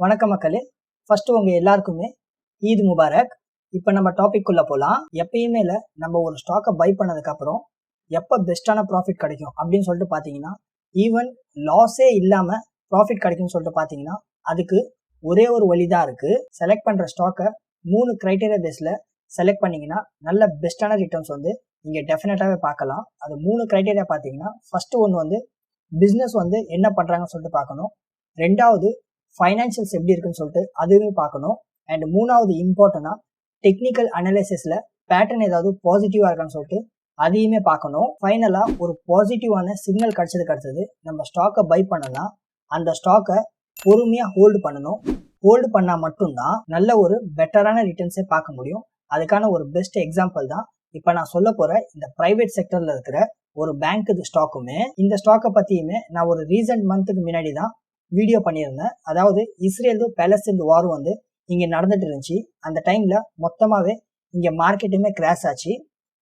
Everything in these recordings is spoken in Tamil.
வணக்கம் மக்களே. ஃபர்ஸ்ட் உங்க எல்லாருக்குமே ஈத் முபாரக். இப்போ நம்ம டாபிக் உள்ள போகலாம் எப்பயுமே இல்லை நம்ம ஒரு ஸ்டாக்கை பை பண்ணதுக்கு அப்புறம் எப்போ பெஸ்ட்டான ப்ராஃபிட் கிடைக்கும் அப்படின்னு சொல்லிட்டு பார்த்தீங்கன்னா ஈவன் லாஸே இல்லாமல் ப்ராஃபிட் கிடைக்கும்னு சொல்லிட்டு பார்த்தீங்கன்னா அதுக்கு ஒரே ஒரு வழி தான் இருக்கு செலக்ட் பண்ணுற ஸ்டாக்கை மூணு க்ரைட்டீரியா பேஸில் செலக்ட் பண்ணீங்கன்னா நல்ல பெஸ்ட்டான ரிட்டர்ன்ஸ் வந்து நீங்கள் டெஃபினட்டாகவே பார்க்கலாம். அது மூணு க்ரைட்டீரியா பார்த்தீங்கன்னா ஃபர்ஸ்ட் ஒன்று வந்து பிஸ்னஸ் வந்து என்ன பண்ணுறாங்கன்னு சொல்லிட்டு பார்க்கணும். ரெண்டாவது ஃபைனான்சியல்ஸ் எப்படி இருக்குன்னு சொல்லிட்டு அதுவுமே பார்க்கணும். அண்ட் மூணாவது இம்பார்ட்டனா டெக்னிக்கல் அனாலிசிஸில் பேட்டர்ன் ஏதாவது பாசிட்டிவாக இருக்கான்னு சொல்லிட்டு அதையுமே பார்க்கணும். ஃபைனலாக ஒரு பாசிட்டிவான சிக்னல் கிடச்சது கிடச்சது. நம்ம ஸ்டாக்கை பை பண்ணலாம். அந்த ஸ்டாக்கை பொறுமையாக ஹோல்டு பண்ணணும். ஹோல்டு பண்ணால் மட்டும்தான் நல்ல ஒரு பெட்டரான ரிட்டர்ன்ஸே பார்க்க முடியும். அதுக்கான ஒரு பெஸ்ட் எக்ஸாம்பிள் தான் இப்போ நான் சொல்ல போகிற இந்த ப்ரைவேட் செக்டரில் இருக்கிற ஒரு பேங்க் ஸ்டாக்குமே இந்த ஸ்டாக்கை பற்றியுமே நான் ஒரு ரீசன்ட் மந்த்துக்கு முன்னாடி தான் வீடியோ பண்ணியிருந்தேன். அதாவது இஸ்ரேல் பேலஸ்தீன் வார் வந்து இங்கே நடந்துட்டு இருந்துச்சு. அந்த டைமில் மொத்தமாகவே இங்கே மார்க்கெட்டுமே கிராஷ் ஆச்சு.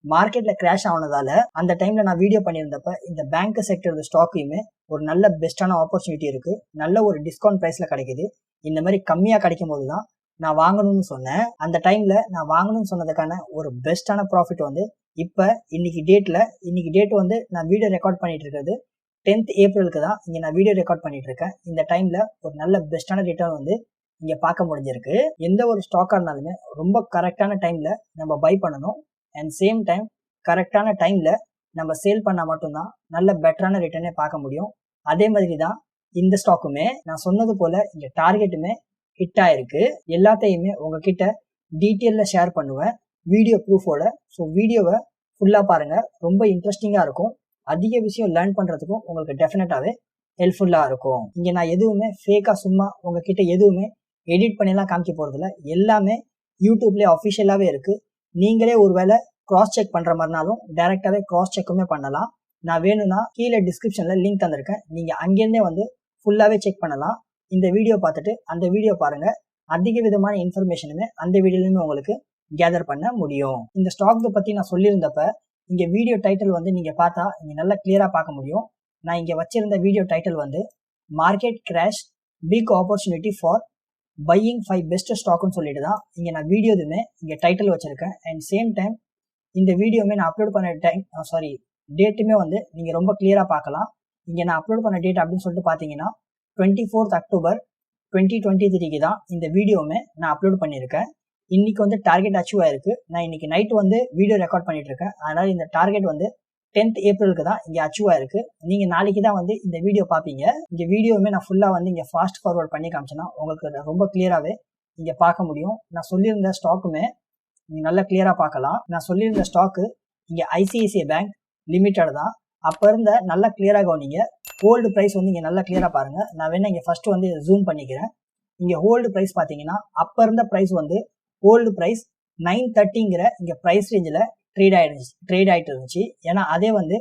மார்க்கெட்டில் கிராஷ் ஆனதால அந்த டைமில் நான் வீடியோ பண்ணியிருந்தப்ப இந்த பேங்க் செக்டர் ஸ்டாக்கையுமே ஒரு நல்ல பெஸ்ட்டான ஆப்பர்ச்சுனிட்டி இருக்குது நல்ல ஒரு டிஸ்கவுண்ட் ப்ரைஸில் கிடைக்குது. இந்த மாதிரி கம்மியாக கிடைக்கும் போது தான் நான் வாங்கணும்னு சொன்னேன். அந்த டைமில் நான் வாங்கணும்னு சொன்னதுக்கான ஒரு பெஸ்ட்டான ப்ராஃபிட் வந்து இப்போ இன்னைக்கு டேட்டில் இன்னைக்கு டேட் வந்து நான் வீடியோ ரெக்கார்ட் பண்ணிட்டு இருக்கிறது. டென்த் ஏப்ரலுக்கு தான் இங்கே நான் வீடியோ ரெக்கார்ட் பண்ணிட்டு இருக்கேன் இந்த டைம்ல ஒரு நல்ல பெஸ்டான ரிட்டர்ன் வந்து இங்கே பார்க்க முடிஞ்சிருக்கு. எந்த ஒரு ஸ்டாக்காக இருந்தாலுமே ரொம்ப கரெக்டான டைம்ல நம்ம பை பண்ணணும். அண்ட் சேம் டைம் கரெக்டான டைம்ல நம்ம சேல் பண்ணால் மட்டும்தான் நல்ல பெட்டரான ரிட்டர்னே பார்க்க முடியும். அதே மாதிரி தான் இந்த ஸ்டாக்குமே நான் சொன்னது போல இந்த டார்கெட்டுமே ஹிட் ஆயிருக்கு. எல்லாத்தையுமே உங்ககிட்ட டீட்டெயிலில் ஷேர் பண்ணுவேன். வீடியோ ப்ரூஃபோட ஸோ வீடியோவை ஃபுல்லாக பாருங்கள் ரொம்ப இன்ட்ரெஸ்டிங்காக இருக்கும். அதிக விஷயம் லேர்ன் பண்ணுறதுக்கும் உங்களுக்கு டெஃபினட்டாகவே ஹெல்ப்ஃபுல்லாக இருக்கும். இங்கே நான் எதுவுமே ஃபேக்காக சும்மா உங்ககிட்ட எதுவுமே எடிட் பண்ணிலாம் காமிக்க போகிறதில்ல எல்லாமே யூடியூப்லேயே அஃபிஷியலாகவே இருக்குது நீங்களே ஒரு வேளை க்ராஸ் செக் பண்ணுற மாதிரினாலும் டைரக்டாவே க்ராஸ் செக்குமே பண்ணலாம். நான் வேணும்னா கீழே டிஸ்கிரிப்ஷனில் லிங்க் தந்திருக்கேன். நீங்கள் அங்கேருந்தே வந்து ஃபுல்லாகவே செக் பண்ணலாம். இந்த வீடியோ பார்த்துட்டு அந்த வீடியோ பாருங்கள் அதிக விதமான இன்ஃபர்மேஷனுமே அந்த வீடியோலையுமே உங்களுக்கு கேதர் பண்ண முடியும். இந்த ஸ்டாக் பற்றி நான் சொல்லியிருந்தப்ப இங்கே வீடியோ டைட்டில் வந்து நீங்கள் பார்த்தா இங்கே நல்லா கிளியராக பார்க்க முடியும். நான் இங்கே வச்சிருந்த வீடியோ டைட்டில் வந்து market crash big opportunity for buying five best ஸ்டாக்னு சொல்லிட்டு தான் இங்கே நான் வீடியோ இதுமே இங்கே டைட்டில் வச்சுருக்கேன். அண்ட் சேம் டைம் இந்த வீடியோவுமே நான் அப்லோட் பண்ண டைம் சாரி டேட்டுமே வந்து நீங்கள் ரொம்ப கிளியராக பார்க்கலாம். இங்கே நான் அப்லோட் பண்ண டேட் அப்படின்னு சொல்லிட்டு பார்த்தீங்கன்னா twenty fourth October twenty twenty த்ரீக்கு தான் இந்த வீடியோவுமே நான் அப்லோட் பண்ணியிருக்கேன். இன்னைக்கு வந்து டார்கெட் அச்சீவ் ஆயிருக்கு. நான் இன்னைக்கு நைட் வந்து வீடியோ ரெக்கார்ட் பண்ணிட்டு இருக்கேன். அதனால இந்த டார்கெட் வந்து டென்த் ஏப்ரலுக்கு தான் இங்கே அச்சீவ் ஆயிருக்கு. நீங்க நாளைக்கு தான் வந்து இந்த வீடியோ பார்ப்பீங்க. இந்த வீடியோவுமே நான் ஃபுல்லா வந்து இங்கே ஃபாஸ்ட் ஃபார்வர்ட் பண்ணி காமிச்சேன்னா உங்களுக்கு ரொம்ப கிளியராகவே இங்க பார்க்க முடியும். நான் சொல்லியிருந்த ஸ்டாக்குமே நீங்க நல்லா கிளியரா பார்க்கலாம். நான் சொல்லியிருந்த ஸ்டாக்கு இங்க ஐசிஐசிஐ பேங்க் லிமிட்டட் தான். அப்ப இருந்த நல்லா கிளியரா கவனிங்க. ஹோல்டு பிரைஸ் வந்து இங்க நல்லா கிளியரா பாருங்க. நான் வேணா இங்க ஃபர்ஸ்ட் வந்து ஜூம் பண்ணிக்கிறேன். இங்க ஹோல்டு பிரைஸ் பாத்தீங்கன்னா அப்ப இருந்த பிரைஸ் வந்து கோல்டு ப்ரைஸ் நைன் தேர்ட்டிங்கிற இங்கே ப்ரைஸ் ரேஞ்சில் ட்ரேட் ஆகிடுச்சு ட்ரேட் ஆகிட்டு இருந்துச்சு. ஏன்னா அதே வந்து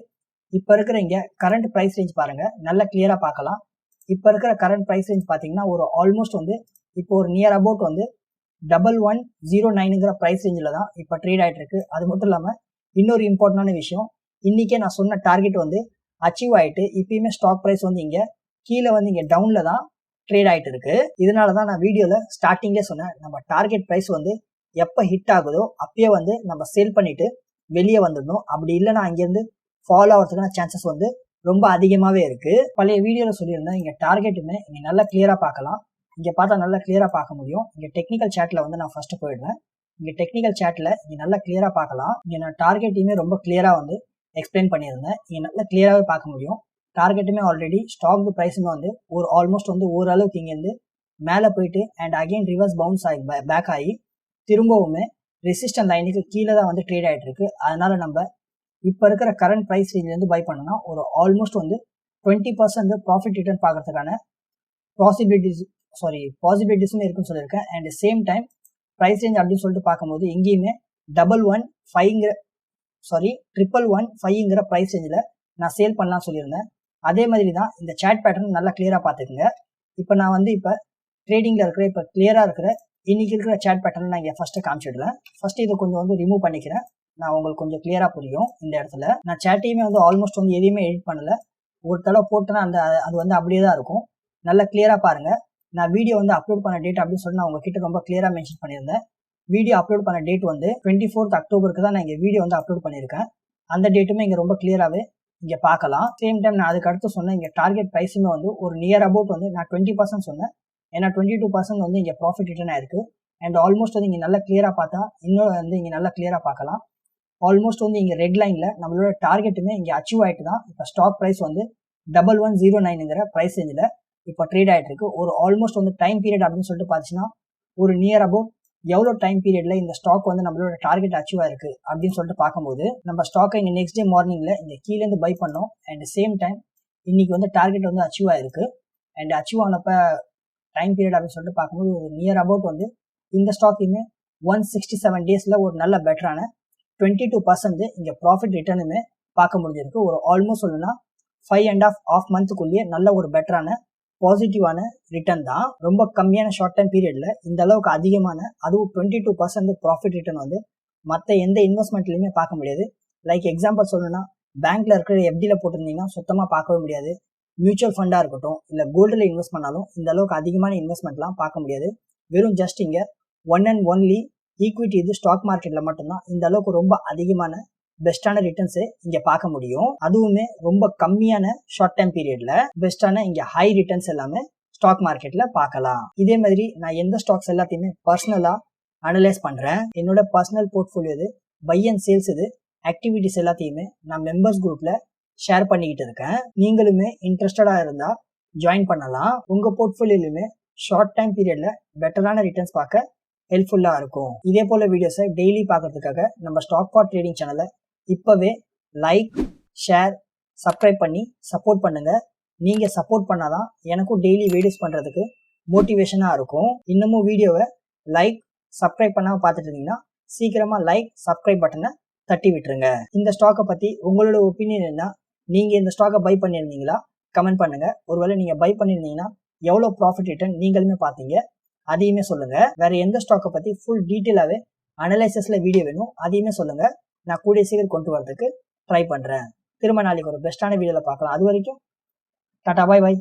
இப்போ இருக்கிற இங்கே கரண்ட் ப்ரைஸ் ரேஞ்ச் பாருங்கள் நல்லா கிளியராக பார்க்கலாம் இப்போ இருக்கிற கரண்ட் ப்ரைஸ் ரேஞ்ச் பார்த்தீங்கன்னா ஒரு ஆல்மோஸ்ட் வந்து இப்போ ஒரு நியர் அபவுட் வந்து டபுள் ஒன் ஜீரோ நைனுங்கிற ப்ரைஸ் ரேஞ்சில் தான் இப்போ ட்ரேட் ஆகிட்டு இருக்கு. அது மட்டும் இல்லாமல் இன்னொரு இம்பார்ட்டண்டான விஷயம் இன்றைக்கே நான் சொன்ன டார்கெட் வந்து அச்சீவ் ஆகிட்டு இப்பயுமே ஸ்டாக் ப்ரைஸ் வந்து இங்கே கீழே வந்து இங்கே டவுனில் தான் ட்ரேட் ஆகிட்டு இருக்கு. இதனால தான் நான் வீடியோவில் ஸ்டார்டிங்லேயே சொன்னேன். நம்ம டார்கெட் ப்ரைஸ் வந்து எப்போ ஹிட் ஆகுதோ அப்பயே வந்து நம்ம சேல் பண்ணிட்டு வெளியே வந்துடணும். அப்படி இல்லைன்னா அங்கேருந்து ஃபாலோ ஆகிறதுக்கான சான்சஸ் வந்து ரொம்ப அதிகமாகவே இருக்கு. பழைய வீடியோவில் சொல்லியிருந்தேன். இங்கே டார்கெட்டுமே இங்கே நல்லா கிளியராக பார்க்கலாம். இங்கே பார்த்தா நல்லா கிளியராக பார்க்க முடியும். இங்கே டெக்னிக்கல் சேட்டில் வந்து நான் ஃபர்ஸ்ட் போயிடுறேன். இங்கே டெக்னிக்கல் சேட்டில் இங்கே நல்லா கிளியராக பார்க்கலாம். இங்கே நான் டார்கெட்டையுமே ரொம்ப கிளியராக வந்து எக்ஸ்பிளைன் பண்ணியிருந்தேன். இங்கே நல்லா கிளியராகவே பார்க்க முடியும். டார்கெட்டுமே ஆல்ரெடி ஸ்டாக் ப்ரைஸுமே வந்து ஒரு ஆல்மோஸ்ட் வந்து ஓரளவுக்கு இங்கேருந்து மேலே போயிட்டு அண்ட் அகைன் ரிவர்ஸ் பவுன்ஸ் ஆகி பேக் ஆகி திரும்பவுமே ரெசிஸ்டன் லைனுக்கு கீழே தான் வந்து ட்ரேட் ஆகிட்டு இருக்கு. அதனால நம்ம இப்போ இருக்கிற கரண்ட் ப்ரைஸ் ரேஞ்சிலேருந்து பை பண்ணோம்னா ஒரு ஆல்மோஸ்ட் வந்து டுவெண்ட்டி பர்சன்ட் ப்ராஃபிட் ரிட்டர்ன் பார்க்கறதுக்கான பாசிபிலிட்டிஸ் சாரி பாசிபிலிட்டிஸுமே இருக்குன்னு சொல்லியிருக்கேன். And same time price range அப்படின்னு சொல்லிட்டு பார்க்கும்போது எங்கேயுமே டபுள் ஒன் ஃபைவ்ங்கிற சாரி ட்ரிபிள் ஒன் ஃபைவ்ங்கிற ப்ரைஸ் ரேஞ்சில் நான் சேல் பண்ணலாம் சொல்லியிருந்தேன். அதே மாதிரி தான் இந்த சேட் பேட்டர்ன் நல்லா கிளியராக பார்த்துக்குங்க. இப்போ நான் வந்து இப்போ ட்ரேடிங்கில் இருக்கிற இப்போ கிளியராக இருக்கிற இன்னைக்கு இருக்கிற சேட் பேட்டர்ன் நான் இங்கே ஃபஸ்ட்டு காமிச்சிடுறேன். ஃபஸ்ட்டு இதை கொஞ்சம் வந்து ரிமூவ் பண்ணிக்கிறேன். நான் உங்களுக்கு கொஞ்சம் கிளியராக புரியும் இந்த இடத்துல. நான் சேட்டையுமே வந்து ஆல்மோஸ்ட் வந்து எதையுமே எடிட் பண்ணலை. ஒரு தடவை போட்டேன்னா அந்த அது வந்து அப்படியே தான் இருக்கும். நல்லா கிளியராக பாருங்கள் நான் வீடியோ வந்து அப்லோட் பண்ண டேட் அப்படின்னு சொல்லி நான் உங்ககிட்ட ரொம்ப கிளியராக மென்ஷன் பண்ணியிருந்தேன். வீடியோ அப்லோட் பண்ண டேட் வந்து டுவெண்ட்டி ஃபோர்த் அக்டோபருக்கு தான் நான் இங்கே வீடியோ வந்து அப்லோட் பண்ணியிருக்கேன். அந்த டேட்டுமே இங்கே ரொம்ப கிளியராகவே இங்கே பார்க்கலாம் சேம் டைம் நான் அதுக்கு அடுத்து சொன்னேன் இங்கே டார்கெட் ப்ரைஸுமே வந்து ஒரு நியர் அபவுட் வந்து நான் டுவெண்ட்டி பர்சன்ட் சொன்னேன். ஏன்னா டுவெண்ட்டி டூ பர்சன்ட் வந்து இங்கே ப்ராஃபிட் ரிட்டர்ன் ஆயிருக்கு. அண்ட் ஆல்மோஸ்ட் வந்து இங்கே நல்லா கிளியராக பார்த்தா இன்னும் வந்து இங்கே நல்லா கிளியராக பார்க்கலாம். ஆல்மோஸ்ட் வந்து இங்கே ரெட் லைனில் நம்மளோட டார்கெட்டுமே இங்கே அச்சீவ் ஆகிட்டு தான் இப்போ ஸ்டாக் ப்ரைஸ் வந்து டபுள் ஒன் ஜீரோ நைனுங்கிற ப்ரைஸ் ரேஞ்சில் இப்போ ட்ரேட் ஆகிட்டு இருக்கு. ஒரு ஆல்மோஸ்ட் வந்து டைம் பீரியட் அப்படின்னு சொல்லிட்டு பார்த்தீங்கன்னா ஒரு நியர் அபவுட் எவ்வளோ டைம் பீரியடில் இந்த ஸ்டாக் வந்து நம்மளோட டார்கெட் அச்சீவ் இருக்குது அப்படின்னு சொல்லிட்டு பார்க்கும்போது நம்ம ஸ்டாக்கை இங்கே நெக்ஸ்ட் டே மார்னிங்கில் இந்த கீழேருந்து பை பண்ணோம். அண்ட் சேம் டைம் இன்றைக்கி வந்து டார்கெட் வந்து அச்சீவ் ஆகிருக்கு அண்ட் அச்சீவ் ஆனப்ப டைம் பீரியட் அப்படின்னு சொல்லிட்டு பார்க்கும்போது ஒரு நியர் அபவுட் வந்து இந்த ஸ்டாக்கையுமே ஒன் சிக்ஸ்டி செவன் டேஸில் ஒரு நல்ல பெட்டரான டுவெண்ட்டி டூ பர்சன்ட் இங்கே ப்ராஃபிட் ரிட்டர்னுமே பார்க்க முடிஞ்சிருக்கு. ஒரு ஆல்மோஸ்ட் சொல்லணும்னா ஃபைவ் அண்ட் ஆஃப் ஆஃப் மந்த்துக்குள்ளேயே நல்ல ஒரு பெட்டரான பாசிட்டிவான ரிட்டர்ன் தான். ரொம்ப கம்மியான ஷார்ட் டைம் பீரியடில் இந்த அளவுக்கு அதிகமான அதுவும் twenty two percent profit return வந்து மற்ற எந்த இன்வெஸ்ட்மெண்ட்லையுமே பார்க்க முடியாது. லைக் எக்ஸாம்பிள் சொல்லணும்னா பேங்க்ல இருக்கிற எஃப்டியில் போட்டிருந்தீங்கன்னா சுத்தமாக பார்க்கவே முடியாது. மியூச்சுவல் ஃபண்டாக இருக்கட்டும் இல்லை கோல்டில் இன்வெஸ்ட் பண்ணாலும் இந்த அளவுக்கு அதிகமான இன்வெஸ்ட்மெண்ட்லாம் பார்க்க முடியாது. வெறும் ஜஸ்ட் இங்கே ஒன் அண்ட் ஒன்லி ஈக்விட்டி இது ஸ்டாக் மார்க்கெட்டில் மட்டும்தான். இந்த அளவுக்கு ரொம்ப அதிகமான பெஸ்டான ரிட்டர்ன்ஸை இங்க பார்க்க முடியும். அதுவுமே ரொம்ப கம்மியான ஷார்ட் டைம் பீரியட்ல பெஸ்டான இங்க ஹை ரிட்டர்ன்ஸ் எல்லாமே ஸ்டாக் மார்க்கெட்ல பார்க்கலாம். இதே மாதிரி நான் எந்த ஸ்டாக்ஸ் எல்லாத்தையுமே பர்சனலா அனலைஸ் பண்றேன். என்னோட பர்சனல் போர்ட்ஃபோலியோ இது பை அண்ட் சேல்ஸ் இது ஆக்டிவிட்டிஸ் எல்லாத்தையுமே நான் மெம்பர்ஸ் குரூப்ல ஷேர் பண்ணிக்கிட்டு இருக்கேன். நீங்களுமே இன்ட்ரெஸ்டடா இருந்தா ஜாயின் பண்ணலாம். உங்க போர்ட்ஃபோலியோலையுமே ஷார்ட் டைம் பீரியட்ல பெட்டரான ரிட்டர்ன்ஸ் பார்க்க ஹெல்ப்ஃபுல்லாக இருக்கும். இதே போல வீடியோஸை டெய்லி பார்க்கறதுக்காக நம்ம ஸ்டாக் பாட் ட்ரேடிங் சேனலை இப்போவே லைக் ஷேர் சப்ஸ்கிரைப் பண்ணி சப்போர்ட் பண்ணுங்கள் நீங்கள் சப்போர்ட் பண்ணால் தான் எனக்கும் டெய்லி வீடியோஸ் பண்ணுறதுக்கு மோட்டிவேஷனாக இருக்கும். இன்னமும் வீடியோவை லைக் சப்ஸ்கிரைப் பண்ணாமல் பார்த்துட்டு இருந்தீங்கன்னா சீக்கிரமாக லைக் சப்ஸ்கிரைப் பட்டனை தட்டி விட்டுருங்க. இந்த ஸ்டாக்கை பற்றி உங்களோட ஒப்பீனியன் என்ன? நீங்கள் இந்த ஸ்டாக்கை பை பண்ணியிருந்தீங்களா? கமெண்ட் பண்ணுங்கள் ஒருவேளை நீங்கள் பை பண்ணியிருந்தீங்கன்னா எவ்வளோ ப்ராஃபிட் ரிட்டர்ன் நீங்களுமே பார்த்தீங்க? அதையுமே சொல்லுங்கள் வேற எந்த ஸ்டாக்கை பற்றி ஃபுல் டீட்டெயிலாகவே அனலைசஸில் வீடியோ வேணும் அதையுமே சொல்லுங்கள் நான் கூடிய சீக்கிரம் கொண்டு வரதுக்கு ட்ரை பண்ணுறேன் திரும்ப நாளைக்கு ஒரு பெஸ்ட்டான வீடியோவில் பார்க்கலாம். அது வரைக்கும் டாட்டா பாய் பாய்